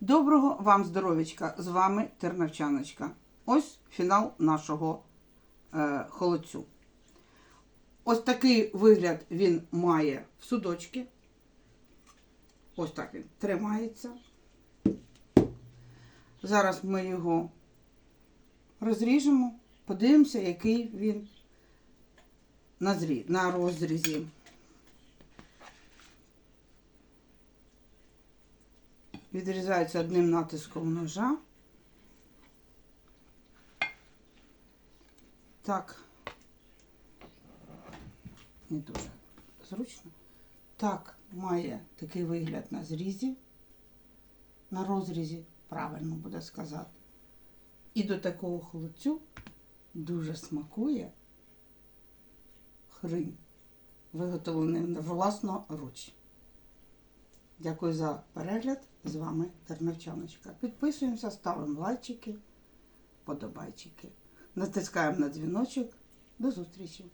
Доброго вам здоров'ячка! З вами Тернавчаночка. Ось фінал нашого е, холодцю. Ось такий вигляд він має в судочки. Ось так він тримається. Зараз ми його розріжемо, подивимося, який він на, зрі... на розрізі. Відрізається одним натиском ножа. Так. Не дуже зручно. Так, має такий вигляд на зрізі. На розрізі, правильно буде сказати. І до такого холодцю дуже смакує хринь, виготовлений власноруч. Дякую за перегляд. З вами Тернавчаночка. Підписуємося, ставимо лайчики, подобайчики. Натискаємо на дзвіночок. До зустрічі!